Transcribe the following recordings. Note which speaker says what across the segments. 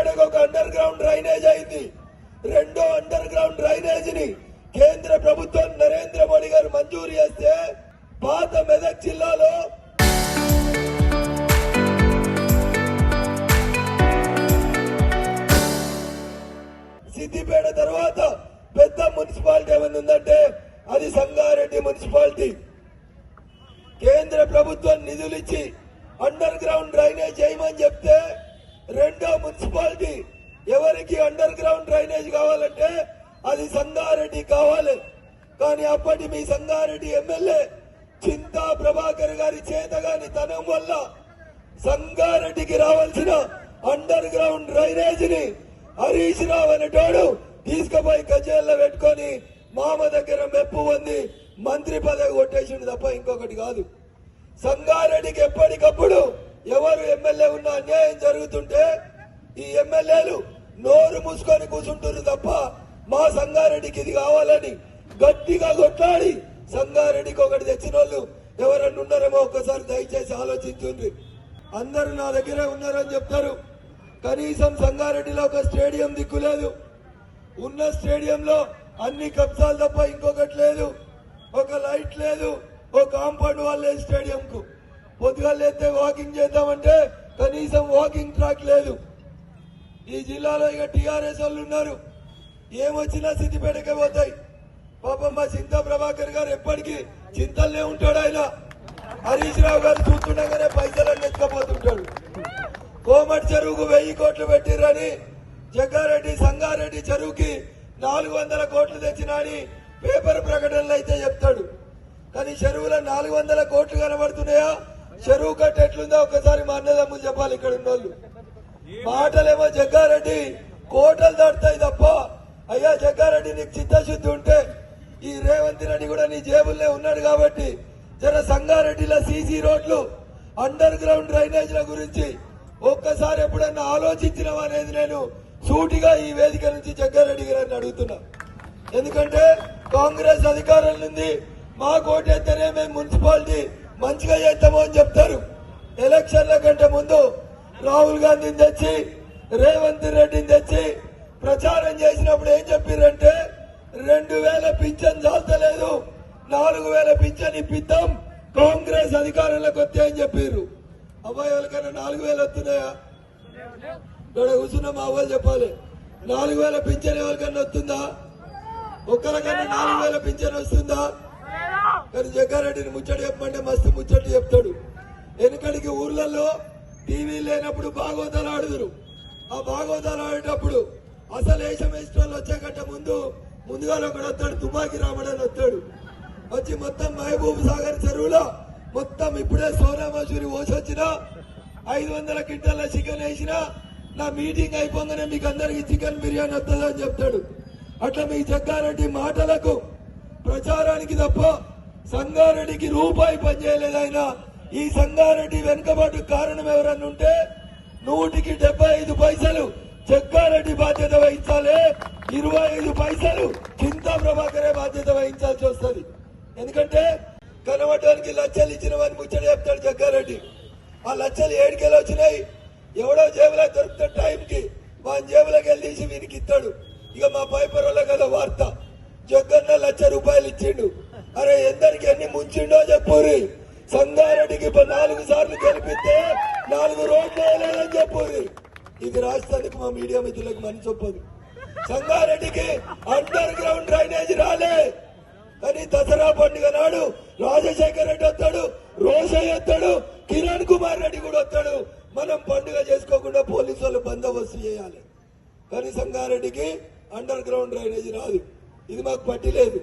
Speaker 1: సిద్దిపేటకు ఒక under ground drainage అయింది. రెండో అండర్ గ్రౌండ్ డ్రైనేజ్ని కేంద్ర ప్రభుత్వం నరేంద్ర మోడీ గారు మంజూరు చేస్తే పాత మెదక్ జిల్లాలో అండర్ గ్రౌండ్ డ్రైనేజ్ కావాలంటే అది సంగారెడ్డి కావాలి. కానీ అప్పటి మీ సంగారెడ్డి ఎమ్మెల్యే చింతా ప్రభాకర్ గారి చేతగాని తనం వల్ల సంగారెడ్డికి రావాల్సిన అండర్ గ్రౌండ్ డ్రైనేజ్ని హరీష్ రావు అనేటోడు తీసుకుపోయి గజేల్లో పెట్టుకొని మామ దగ్గర మెప్పు పొంది మంత్రి పదవి కొట్టేసిండు తప్ప ఇంకొకటి కాదు. సంగారెడ్డికి ఎప్పటికప్పుడు ఎవరు ఎమ్మెల్యే ఉన్న అన్యాయం జరుగుతుంటే ఈ ఎమ్మెల్యేలు నోరు మూసుకొని కూర్చుంటారు తప్ప మా సంగారెడ్డికి ఇది కావాలని గట్టిగా కొట్లాడి సంగారెడ్డికి ఒకటి తెచ్చిన వాళ్ళు ఎవరన్నా ఉన్నారేమో ఒక్కసారి దయచేసి ఆలోచించండి. అందరూ నా దగ్గరే ఉన్నారని చెప్తారు. కనీసం సంగారెడ్డిలో ఒక స్టేడియం దిక్కులేదు ఉన్న స్టేడియంలో అన్ని కబ్జాలు తప్ప ఇంకొకటి లేదు. ఒక లైట్ లేదు. ఒక కాంపౌండ్ వాల్ లేదు స్టేడియంకు. పొద్దుగా లేతే వాకింగ్ చేద్దామంటే కనీసం వాకింగ్ ట్రాక్ లేదు. ఈ జిల్లాలో ఇక టీఆర్ఎస్ వాళ్ళు ఉన్నారు. ఏమొచ్చినా సిద్దిపేటకే పోతాయి. పాపం మా చింతా ప్రభాకర్ గారు ఎప్పటికీ చింతల్నే ఉంటాడు ఆయన. హరీష్ రావు గారు చూస్తుండగానే పైసలన్నీ ఎత్తుకపోతుంటాడు కోమటి చెరువుకు వెయ్యి కోట్లు పెట్టిర్రని జగ్గారెడ్డి సంగారెడ్డి చెరువుకి నాలుగు వందల కోట్లు తెచ్చినా అని పేపర్ ప్రకటనలు అయితే చెప్తాడు. కానీ చెరువులో నాలుగు వందల కోట్లు కనబడుతున్నాయా? చెరువు కట్ట ఎట్లుందో? ఒకసారి మా అన్నదమ్ములు చెప్పాలి ఇక్కడ ఉన్న వాళ్ళు మాటలేమో జగ్గారెడ్డి కోటలు దాటుతాయి తప్ప. అయ్యా జగ్గారెడ్డి నీకు చిత్తశుద్ధి ఉంటే ఈ రేవంత్ రెడ్డి కూడా నీ జేబుల్లో ఉన్నాడు కాబట్టి జర సంగారెడ్డిలో సీసీ రోడ్లు అండర్ గ్రౌండ్ డ్రైనేజ్ల గురించి ఒక్కసారి ఎప్పుడన్నా ఆలోచించినవా అనేది నేను సూటిగా ఈ వేదిక నుంచి జగ్గారెడ్డి గారిని అడుగుతున్నా. ఎందుకంటే కాంగ్రెస్ అధికారం ఉంది మా కోటేస్తేనే మేము మున్సిపాలిటీ మంచిగా చేస్తాము అని చెప్తారు. ఎలక్షన్ల కంటే ముందు రాహుల్ గాంధీని తెచ్చి రేవంత్ రెడ్డిని తెచ్చి ప్రచారం చేసినప్పుడు ఏం చెప్పారంటే రెండు వేల పింఛన్ చాలతలేదు నాలుగు వేల పింఛన్ ఇప్పిద్దాం కాంగ్రెస్ అధికారంలోకి వస్తే అని చెప్పారు అబ్బాయి ఎవరికైనా నాలుగు వేలు వస్తున్నాయా? ఇక్కడ కూర్చున్న మా అబ్బాయి చెప్పాలి. నాలుగు వేల పింఛన్ ఎవరికైనా వస్తుందా? ఒక్కరికన్నా నాలుగు వేల పింఛన్ వస్తుందా? కానీ జగ్గారెడ్డిని ముచ్చట చెప్పమంటే మస్తు ముచ్చట చెప్తాడు. వెనుకడికి ఊర్లలో టీవీ లేనప్పుడు భాగవతాలు ఆడుదురు. ఆ భాగవతాలు ఆడేటప్పుడు అసలు వేషం వేసిన వచ్చే ముందు ముందుగా ఒకడు వస్తాడు తుపాకి రామడని వస్తాడు. వచ్చి మొత్తం మహబూబ్ సాగర్ చెరువులో మొత్తం ఇప్పుడే సోనా మసూరి పోసొచ్చిన ఐదు వందల క్వింటాల చికెన్ వేసిన నా మీటింగ్ అయిపోగానే మీకు అందరికి చికెన్ బిర్యానీ వస్తుందని చెప్తాడు. అట్లా మీ జగ్గారెడ్డి మాటలకు ప్రచారానికి తప్ప సంగారెడ్డికి రూపాయి పనిచేయలేదు ఆయన. ఈ సంగారెడ్డి వెనుకబాటు కారణం ఎవరన్నా ఉంటే నూటికి డెబ్బై ఐదు పైసలు జగ్గారెడ్డి బాధ్యత వహించాలి. ఇరవై ఐదు పైసలు చింతా ప్రభాకరే బాధ్యత వహించాల్సి వస్తుంది. ఎందుకంటే కనబడడానికి లచ్చలు ఇచ్చిన వారిని ముచ్చట చెప్తాడు జగ్గారెడ్డి. ఆ లచ్చలు ఏడుకెళ్ళి వచ్చినాయి. ఎవడో జేబులో దొరుకుతాడు టైంకి వాని జేబులోకి వెళ్ళి తీసి వీనికి ఇస్తాడు. ఇక మా పైపర్లో కదా వార్త. జగ్గన్న లక్ష రూపాయలు ఇచ్చిండు. అరే ఎందరికి ఎన్ని ముంచిండో చెప్పురి సంగారెడ్డికి ఇప్పుడు నాలుగు సార్లు గెలిపిస్తే నాలుగు రోడ్లు వేయలేదని చెప్పింది ఇది రాష్ట్రానికి మా మీడియా మిత్రులకు మని చెప్పదు సంగారెడ్డికి అండర్ గ్రౌండ్ డ్రైనేజ్ రాలే. కానీ దసరా పండుగ నాడు రాజశేఖర్ రెడ్డి వస్తాడు రోషయ్య వస్తాడు కిరణ్ కుమార్ రెడ్డి కూడా వస్తాడు. మనం పండుగ చేసుకోకుండా పోలీసు వాళ్ళు బందోబస్తు చేయాలి. కానీ సంగారెడ్డికి అండర్ గ్రౌండ్ డ్రైనేజ్ రాదు. ఇది మాకు పట్టి లేదు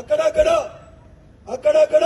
Speaker 1: అక్కడక్కడ అక్కడక్కడ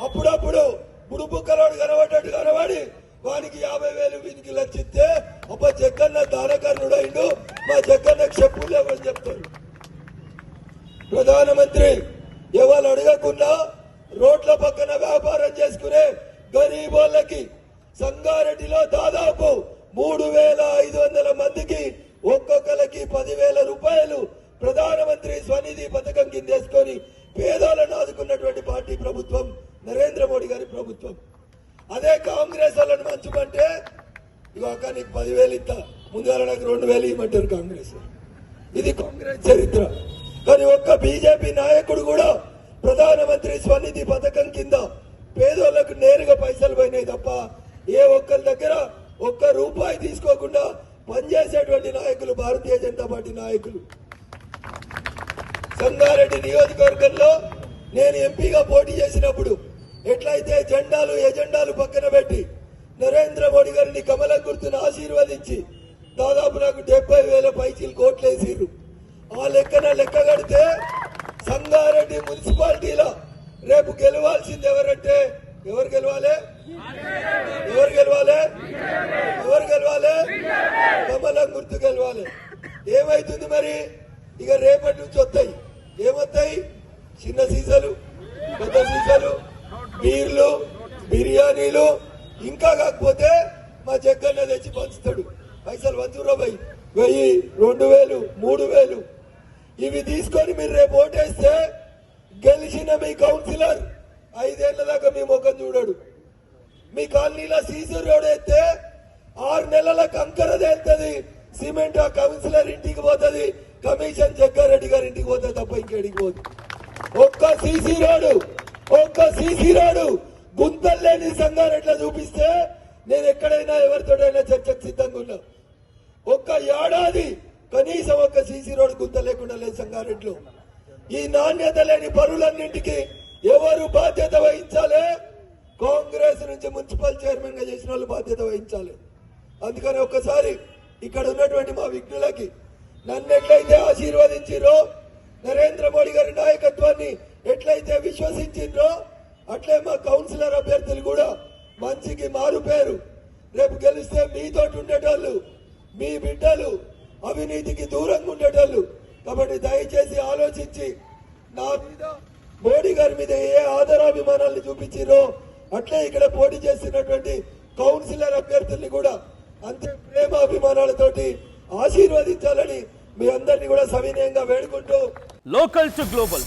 Speaker 1: అప్పుడప్పుడు బుడుబుక్కలోడు కనబడ్డట్టు కనబడి వానికి యాభై వేలు వీనికి లచ్చిస్తే అప్ప జగ్గన్న దానకర్ణుడు అయిండు మా జగ్గన్నకు చెప్పులు లేవని చెప్తారు ప్రధానమంత్రి ఎవరు అడగకుండా రోడ్ల పక్కన వ్యాపారం చేసుకునే గరీబోళ్ళకి సంగారెడ్డిలో దాదాపు మూడు వేల ఐదు వందల మందికి ఒక్కొక్కరికి పదివేల రూపాయలు ప్రధానమంత్రి స్వనిధి పథకం కిందేసుకొని పేదాలను ఆదుకున్నటువంటి పార్టీ ప్రభుత్వం. నరేంద్ర మోడీ గారి ప్రభుత్వం. అదే కాంగ్రెస్ వాళ్ళని మంచుకుంటే ఇక అక్క నీకు పదివేలు ఇస్తా ముందుగా నాకు రెండు వేలు ఇవ్వమంటారు కాంగ్రెస్ ఇది కాంగ్రెస్ చరిత్ర. కానీ ఒక్క బీజేపీ నాయకుడు కూడా ప్రధానమంత్రి స్వనిధి పథకం కింద పేదోళ్ళకు నేరుగా పైసలు పోయినాయి తప్ప ఏ ఒక్కరి దగ్గర ఒక్క రూపాయి తీసుకోకుండా పనిచేసేటువంటి నాయకులు భారతీయ జనతా పార్టీ నాయకులు. సంగారెడ్డి నియోజకవర్గంలో నేను ఎంపీగా పోటీ చేసినప్పుడు ఎట్లయితే జెండాలు ఎజెండాలు పక్కన పెట్టి నరేంద్ర మోడీ గారిని కమలం గుర్తును ఆశీర్వదించి దాదాపు నాకు డెబ్బై వేల పైచీలు కోట్లేసిర్రు ఆ లెక్కన లెక్క కడితే సంగారెడ్డి మున్సిపాలిటీలో రేపు గెలవాల్సింది ఎవరంటే ఎవరు గెలవాలి? ఎవరు గెలవాలి? ఎవరు గెలవాలి? కమలం గుర్తు గెలవాలి. ఏమైతుంది మరి? ఇక రేపు బీర్లు బిర్యానీలు ఇంకా కాకపోతే మా జగ్గన్న తెచ్చి పంచుతాడు. పైసలు పంచురా భయ్. వెయ్యి రెండు వేలు మూడు వేలు. ఇవి తీసుకొని మీరు రేపు ఓటేస్తే గెలిచిన మీ కౌన్సిలర్ ఐదేళ్ళ దాకా మీ ముఖం చూడడు. మీ కాలనీలో సీసీ రోడ్ అయితే ఆరు నెలల కంకర తేలుతుంది. సిమెంట్ ఆ కౌన్సిలర్ ఇంటికి పోతుంది. కమిషన్ జగ్గారెడ్డి గారి ఇంటికి పోతుంది తప్ప ఇంకెడికి పోతుంది ఒక్క సీసీ రోడ్డు. ఒక్క సీసీ రాడు గుంతలు లేని సంగారెడ్డిలో చూపిస్తే నేను ఎక్కడైనా ఎవరితోడైనా చర్చకు సిద్ధంగా ఉన్నా. ఒక్క ఏడాది కనీసం ఒక్క సీసీ రోడ్ గుంత లేకుండా లేదు సంగారెడ్డిలో. ఈ నాణ్యత లేని పనులన్నింటికి ఎవరు బాధ్యత వహించాలి? కాంగ్రెస్ నుంచి మున్సిపల్ చైర్మన్గా చేసిన వాళ్ళు బాధ్యత వహించాలి. అందుకని ఒక్కసారి ఇక్కడ ఉన్నటువంటి మా విఘ్నులకి నన్ను ఎట్లయితే ఆశీర్వదించిరో నరేంద్ర మోడీ గారి నాయకత్వాన్ని విశ్వసించిండ్రో? అట్లే మా కౌన్సిలర్ అభ్యర్థులు కూడా మంచికి మారు పేరు రేపు గెలిస్తే మీతోటి ఉండేటోళ్ళు మీ బిడ్డలు అవినీతికి దూరంగా ఉండేటోళ్ళు. కాబట్టి దయచేసి ఆలోచించి నా మీద మోడీ గారి మీద ఏ ఆదరాభిమానాలను చూపించిరో అట్లే ఇక్కడ పోటీ చేస్తున్నటువంటి కౌన్సిలర్ అభ్యర్థుల్ని కూడా అంతే ప్రేమ అభిమానాలతోటి ఆశీర్వదించాలని మీ అందరినీ కూడా సవినయంగా వేడుకుంటూ
Speaker 2: local to global